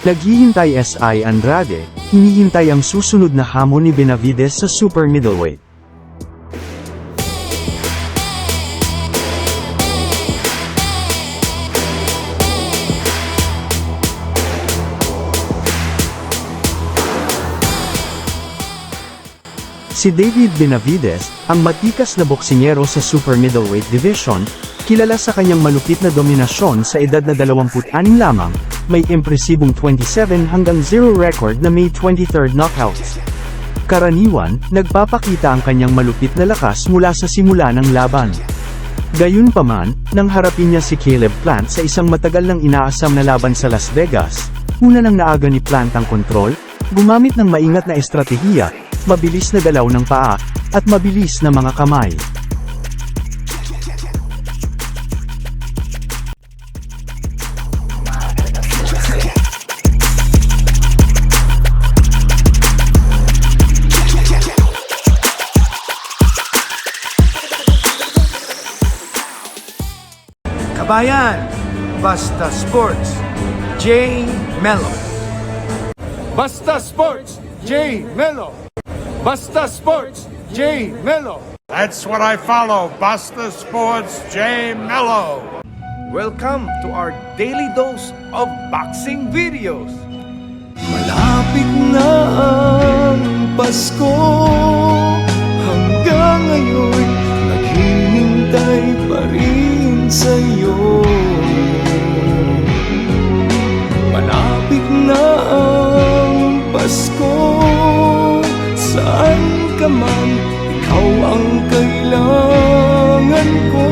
Naghihintay SI Andrade, hinihintay ang susunod na hamon ni Benavides sa super middleweight. Si David Benavides, ang matikas na boksingero sa super middleweight division, kilala sa kanyang malupit na dominasyon sa edad na 26 lamang, may impresibong 27 hanggang 0 record na may 23rd knockouts. Karaniwan, nagpapakita ang kanyang malupit na lakas mula sa simula ng laban. Gayunpaman, nang harapin niya si Caleb Plant sa isang matagal nang inaasam na laban sa Las Vegas, una nang naaga ni Plant ang kontrol, gumamit ng maingat na estratehiya, mabilis na galaw ng paa, at mabilis na mga kamay. Kabayan, Basta Sports, J. Mello. Basta Sports, J. Mello. Basta Sports, J. Mello. That's what I follow. Basta Sports J Mello. Welcome to our daily dose of boxing videos. Malapit na ang Pasko Hanggang ngayon Naghihintay pa rin sa'yo Saan ka man Ikaw ang kailangan ko.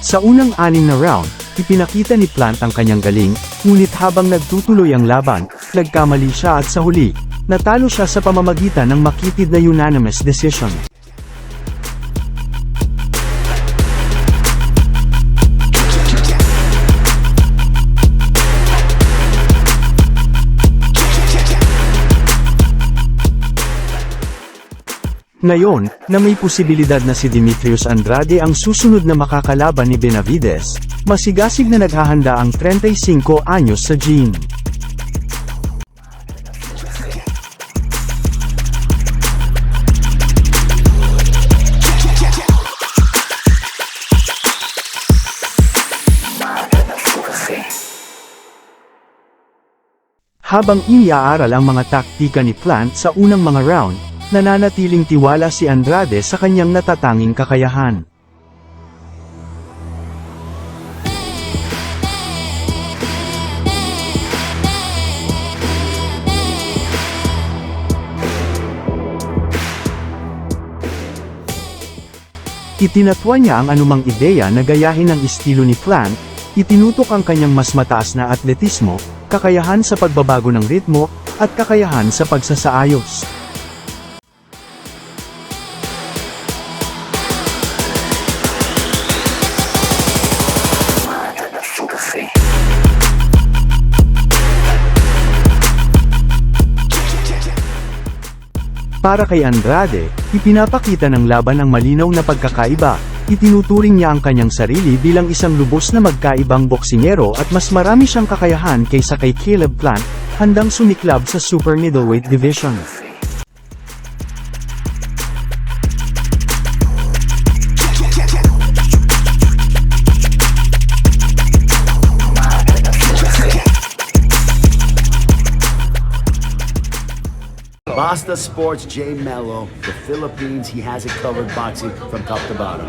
Sa unang anim na round, ipinakita ni Plant ang kanyang galing, ngunit habang nagtutuloy ang laban, nagkamali siya at sa huli, natalo siya sa pamamagitan ng makitid na unanimous decision. Ngayon, na may posibilidad na si Demetrius Andrade ang susunod na makakalaban ni Benavides, masigasig na naghahanda ang 35 anyos sa gym. Habang iniaaral ang mga taktika ni Plant sa unang mga round, nananatiling tiwala si Andrade sa kanyang natatanging kakayahan. Itinatwa niya ang anumang ideya na gayahin ang estilo ni Plant, itinutok ang kanyang mas mataas na atletismo, kakayahan sa pagbabago ng ritmo, at kakayahan sa pagsasaayos. Para kay Andrade, ipinapakita ng laban ang malinaw na pagkakaiba, itinuturing niya ang kanyang sarili bilang isang lubos na magkaibang boksingero at mas marami siyang kakayahan kaysa kay Caleb Plant, handang sumiklab sa super middleweight division. Basta Sports J Mello, the Philippines, he has it covered boxing from top to bottom.